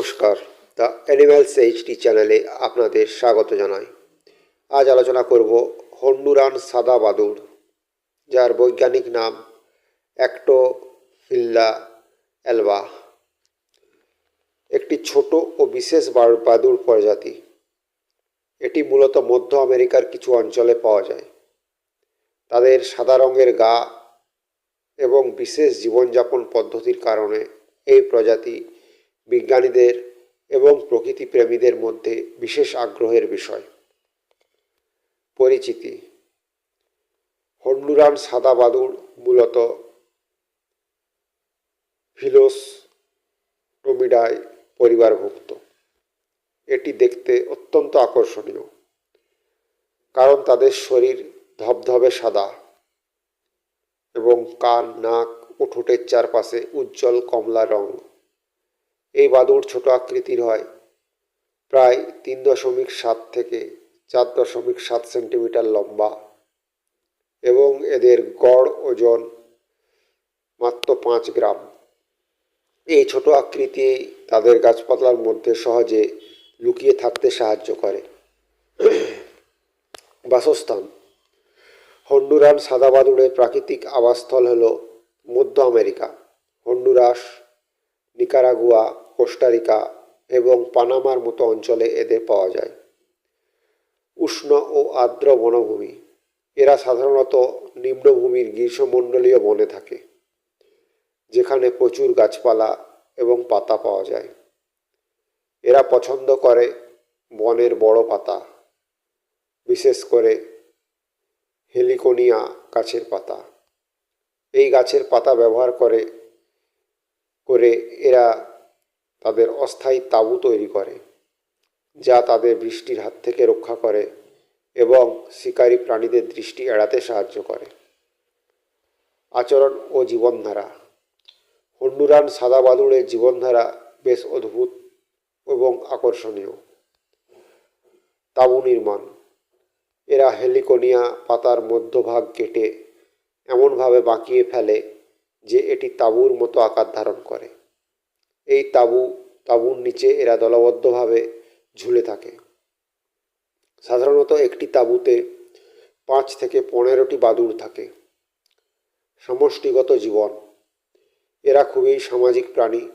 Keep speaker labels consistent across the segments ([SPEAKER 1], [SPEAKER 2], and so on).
[SPEAKER 1] নমস্কার। The animals HD চ্যানেলে আপনাদের স্বাগত জানাই। আজ আলোচনা করব হন্ডুরান সাদা বাদুড় যার বৈজ্ঞানিক নাম অ্যাক্টোফিল্লা অ্যালবা। একটি ছোট ও বিশেষ বা- বাদুড় প্রজাতি। এটি মূলত মধ্য আমেরিকার কিছু অঞ্চলে পাওয়া যায়। তাদের সাদা রঙের গা এবং বিশেষ জীবনযাপন পদ্ধতির কারণে এই প্রজাতি বিজ্ঞানীদের এবং প্রকৃতিপ্রেমীদের মধ্যে বিশেষ আগ্রহের বিষয়। পরিচিতি। হন্ডুরান সাদা বাদুড় মূলত ফিলোস টমিডায় পরিবারভুক্ত। এটি দেখতে অত্যন্ত আকর্ষণীয়, কারণ তাদের শরীর ধবধবে সাদা এবং কান, নাক ও ঠোঁটের চারপাশে উজ্জ্বল কমলা রং। এই বাদুড় ছোট আকৃতির হয়। প্রায় তিন দশমিক সাত থেকে চার দশমিক সাত সেন্টিমিটার লম্বা এবং এদের গড় ওজন মাত্র পাঁচ গ্রাম। এই ছোট আকৃতি তাদের গাছপালার মধ্যে সহজে লুকিয়ে থাকতে সাহায্য করে। বাসস্থান। হন্ডুরান সাদা বাদুড়ের প্রাকৃতিক আবাসস্থল হল মধ্য আমেরিকা। হন্ডুরাস নিকারাগুয়া কোস্টারিকা এবং পানামার মতো অঞ্চলে এদের পাওয়া যায়। উষ্ণ ও আর্দ্র বনভূমি। এরা সাধারণত নিম্নভূমির গ্রীষ্মমণ্ডলীয় বনে থাকে, যেখানে প্রচুর গাছপালা এবং পাতা পাওয়া যায়। এরা পছন্দ করে বনের বড় পাতা, বিশেষ করে হেলিকোনিয়া গাছের পাতা। এই গাছের পাতা ব্যবহার করে করে এরা তাদের অস্থায়ী তাঁবু তৈরি করে, যা তাদের বৃষ্টির হাত থেকে রক্ষা করে এবং শিকারী প্রাণীদের দৃষ্টি এড়াতে সাহায্য করে। আচরণ ও জীবনধারা। হন্ডুরান সাদা বাদুড়ের জীবনধারা বেশ অদ্ভুত এবং আকর্ষণীয়। তাঁবু নির্মাণ। এরা হেলিকোনিয়া পাতার মধ্যভাগ কেটে এমনভাবে বাঁকিয়ে ফেলে যে এটি তাঁবুর মতো আকার ধারণ করে। এই তাঁবু, তাঁবুর নিচে এরা দলবদ্ধভাবে ঝুলে থাকে। সাধারণত একটি তাঁবুতে পাঁচ থেকে পনেরোটি বাদুড় থাকে। সমষ্টিগত জীবন। এরা খুবই সামাজিক প্রাণী।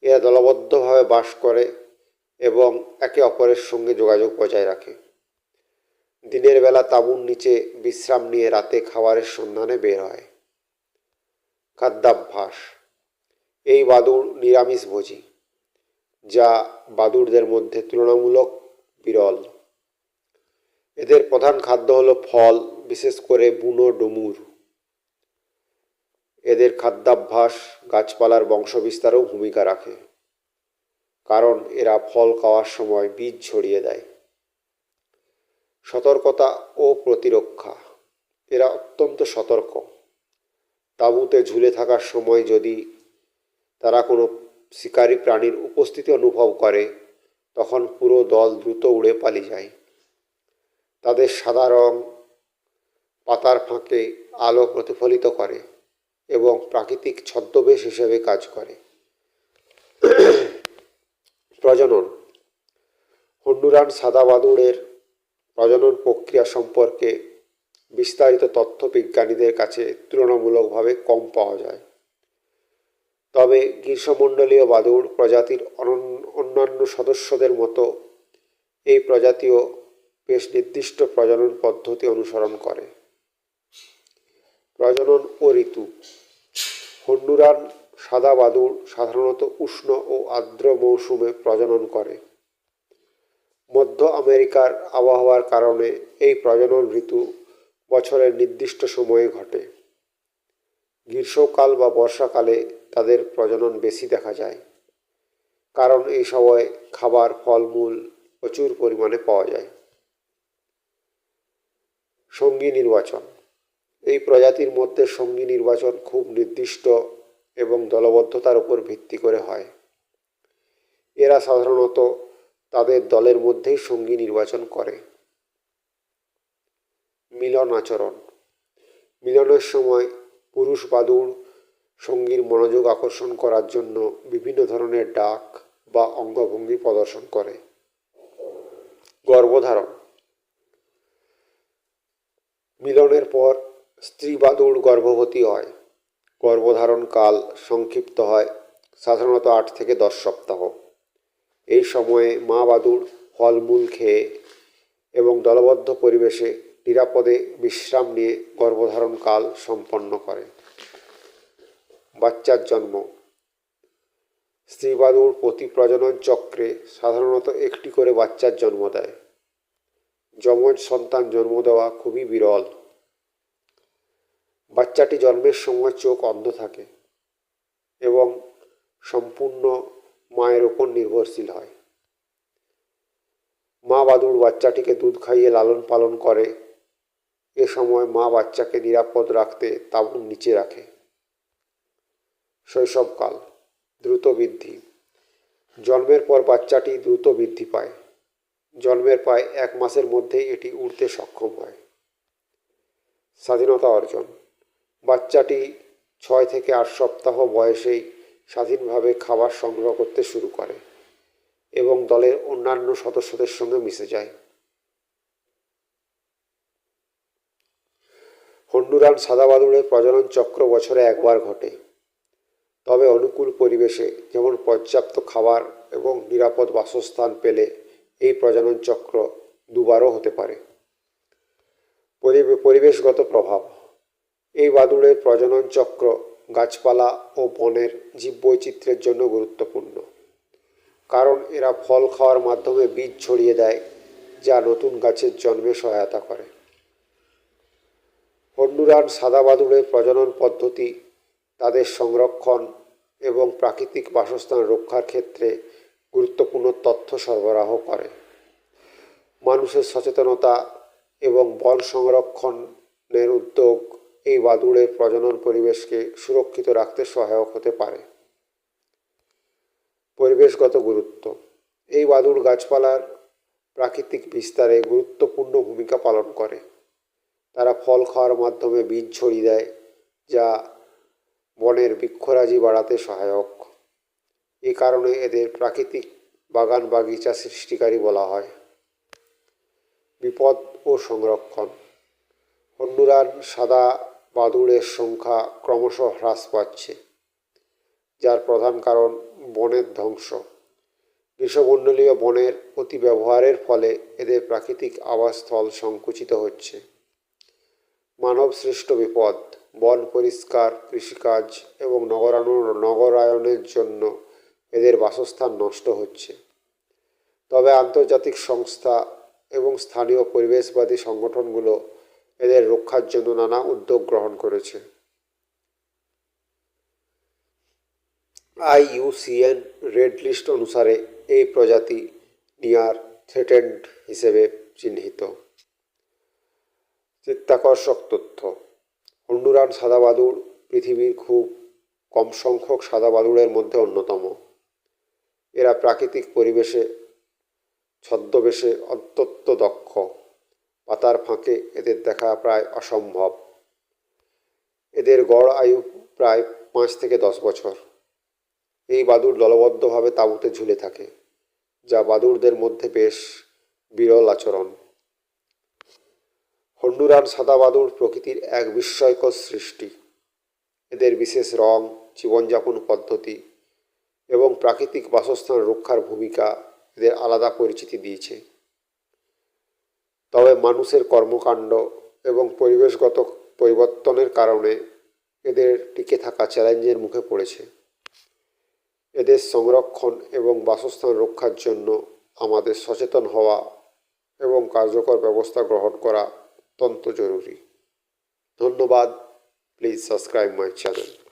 [SPEAKER 1] এরা দলবদ্ধভাবে বাস করে এবং একে অপরের সঙ্গে যোগাযোগ বজায় রাখে। দিনের বেলা তাঁবুর নিচে বিশ্রাম নিয়ে রাতে খাবারের সন্ধানে বের হয়। খাদ্যাভ্যাস এই বাদুড় নিরামিষভোজী যা বাদুড়দের মধ্যে তুলনামূলক বিরল। এদের প্রধান খাদ্য হলো ফল, বিশেষ করে বুনো ডুমুর। এদের খাদ্যাভ্যাস গাছপালার বংশবিস্তারেও ভূমিকা রাখে, কারণ এরা ফল খাওয়ার সময় বীজ ছড়িয়ে দেয়। সতর্কতা ও প্রতিরক্ষা, এরা অত্যন্ত সতর্ক। তাঁবুতে ঝুলে থাকার সময় যদি তারা কোনো শিকারী প্রাণীর উপস্থিতি অনুভব করে, তখন পুরো দল দ্রুত উড়ে পালিয়ে যায়। তাদের সাদা রং পাতার ফাঁকে আলো প্রতিফলিত করে এবং প্রাকৃতিক ছদ্মবেশ হিসেবে কাজ করে। প্রজনন। হন্ডুরান সাদা বাদুড়ের প্রজনন প্রক্রিয়া সম্পর্কে বিস্তারিত তথ্য বিজ্ঞানীদের কাছে তুলনামূলকভাবে কম পাওয়া যায়। তবে গ্রীষ্মমণ্ডলীয় বাদুড় প্রজাতির অন্যান্য সদস্যদের মতো এই প্রজাতিও বেশ নির্দিষ্ট প্রজনন পদ্ধতি অনুসরণ করে। প্রজনন ও ঋতু। হন্ডুরান সাদা বাদুড় সাধারণত উষ্ণ ও আর্দ্র মৌসুমে প্রজনন করে। মধ্য আমেরিকার আবহাওয়ার কারণে এই প্রজনন ঋতু বছরের নির্দিষ্ট সময়ে ঘটে। গ্রীষ্মকাল বা বর্ষাকালে তাদের প্রজনন বেশি দেখা যায়। কারণ এই সময় খাবার, ফলমূল প্রচুর পরিমাণে পাওয়া যায়। সঙ্গী নির্বাচন। এই প্রজাতির মধ্যে সঙ্গী নির্বাচন খুব নির্দিষ্ট এবং দলবদ্ধতার উপর ভিত্তি করে হয়। এরা সাধারণত তাদের দলের মধ্যেই সঙ্গী নির্বাচন করে। মিলন আচরণ। মিলনের সময় পুরুষ বাদুড় সঙ্গীর মনোযোগ আকর্ষণ করার জন্য বিভিন্ন ধরনের ডাক বা অঙ্গভঙ্গি প্রদর্শন করে। গর্ভধারণ। মিলনের পর স্ত্রী বাদুড় গর্ভবতী হয়। গর্ভধারণ কাল সংক্ষিপ্ত হয় সাধারণত আট থেকে দশ সপ্তাহ। এই সময়ে মা বাদুড় ফলমূল খেয়ে এবং দলবদ্ধ পরিবেশে নিরাপদে বিশ্রাম নিয়ে গর্ভধারণ কাল সম্পন্ন করে। বাচ্চার জন্ম। স্ত্রী বাদুড় প্রতি প্রজনন চক্রে সাধারণত একটি করে বাচ্চার জন্ম দেয়। যমজ সন্তান জন্ম দেওয়া খুবই বিরল। বাচ্চাটি জন্মের সময় চোখ অন্ধ থাকে এবং সম্পূর্ণ মায়ের ওপর নির্ভরশীল হয়। মা বাদুড় বাচ্চাটিকে দুধ খাইয়ে লালন পালন করে এ সময় মা বাচ্চাকে নিরাপদ রাখতে তাঁবুর নিচে রাখে। শৈশবকাল, দ্রুত বৃদ্ধি। জন্মের পর বাচ্চাটি দ্রুত বৃদ্ধি পায়। জন্মের প্রায় এক মাসের মধ্যেই এটি উড়তে সক্ষম হয়। স্বাধীনতা অর্জন। বাচ্চাটি ছয় থেকে আট সপ্তাহ বয়সেই স্বাধীনভাবে খাবার সংগ্রহ করতে শুরু করে এবং দলের অন্যান্য সদস্যদের সঙ্গে মিশে যায়। হন্ডুরান সাদা বাদুড়ের প্রজনন চক্র বছরে একবার ঘটে। তবে অনুকূল পরিবেশে যেমন পর্যাপ্ত খাবার এবং নিরাপদ বাসস্থান পেলে এই প্রজনন চক্র দুবারও হতে পারে। পরিবে- পরিবেশগত প্রভাব। এই বাদুড়ের প্রজনন চক্র গাছপালা ও বনের জীববৈচিত্র্যের জন্য গুরুত্বপূর্ণ। কারণ এরা ফল খাওয়ার মাধ্যমে বীজ ছড়িয়ে দেয়, যা নতুন গাছের জন্মে সহায়তা করে। হন্ডুরান সাদা বাদুড়ের প্রজনন পদ্ধতি, তাদের সংরক্ষণ এবং প্রাকৃতিক বাসস্থান রক্ষার ক্ষেত্রে গুরুত্বপূর্ণ তথ্য সরবরাহ করে। মানুষের সচেতনতা এবং বন সংরক্ষণের উদ্যোগ এই বাদুড়ের প্রজনন পরিবেশকে সুরক্ষিত রাখতে সহায়ক হতে পারে। পরিবেশগত গুরুত্ব। এই বাদুড় গাছপালার প্রাকৃতিক বিস্তারে গুরুত্বপূর্ণ ভূমিকা পালন করে। তারা ফল খাওয়ার মাধ্যমে বীজ ছড়িয়ে দেয়, যা বনের বৃক্ষরাজি বাড়াতে সহায়ক। এই কারণে এদের প্রাকৃতিক বাগান বাগিচা সৃষ্টিকারী বলা হয়। বিপদ ও সংরক্ষণ। হন্ডুরান সাদা বাদুড়ের সংখ্যা ক্রমশ হ্রাস পাচ্ছে, যার প্রধান কারণ বনের ধ্বংস। গ্রীষ্মমণ্ডলীয় বনের অতি ব্যবহারের ফলে এদের প্রাকৃতিক আবাসস্থল সংকুচিত হচ্ছে। মানব সৃষ্ট বিপদ, বন পরিষ্কার, কৃষিকাজ এবং নগরায়ন নগরায়নের জন্য এদের বাসস্থান নষ্ট হচ্ছে। তবে আন্তর্জাতিক সংস্থা এবং স্থানীয় পরিবেশবাদী সংগঠনগুলো এদের রক্ষার জন্য নানা উদ্যোগ গ্রহণ করেছে। আইইউসিএন রেড লিস্ট অনুসারে এই প্রজাতি নিয়ার থ্রেটেন্ড হিসেবে চিহ্নিত। চিত্তাকর্ষক তথ্য। হন্ডুরান সাদা বাদুড় পৃথিবীর খুব কম সংখ্যক সাদা বাদুড়ের মধ্যে অন্যতম। এরা প্রাকৃতিক পরিবেশে, ছদ্মবেশে অত্যন্ত দক্ষ। পাতার ফাঁকে এদের দেখা প্রায় অসম্ভব। এদের গড় আয়ু প্রায় পাঁচ থেকে দশ বছর। এই বাদুড় দলবদ্ধভাবে তাঁবুতে ঝুলে থাকে, যা বাদুড়দের মধ্যে বেশ বিরল আচরণ। হন্ডুরান সাদা বাদুড় প্রকৃতির এক বিস্ময়কর সৃষ্টি। এদের বিশেষ রং, জীবনযাপন পদ্ধতি এবং প্রাকৃতিক বাসস্থান রক্ষার ভূমিকা এদের আলাদা পরিচিতি দিয়েছে। তবে মানুষের কর্মকাণ্ড এবং পরিবেশগত পরিবর্তনের কারণে এদের টিকে থাকা চ্যালেঞ্জের মুখে পড়েছে। এদের সংরক্ষণ এবং বাসস্থান রক্ষার জন্য আমাদের সচেতন হওয়া এবং কার্যকর ব্যবস্থা গ্রহণ করা অত্যন্ত জরুরি। ধন্যবাদ। Please subscribe my channel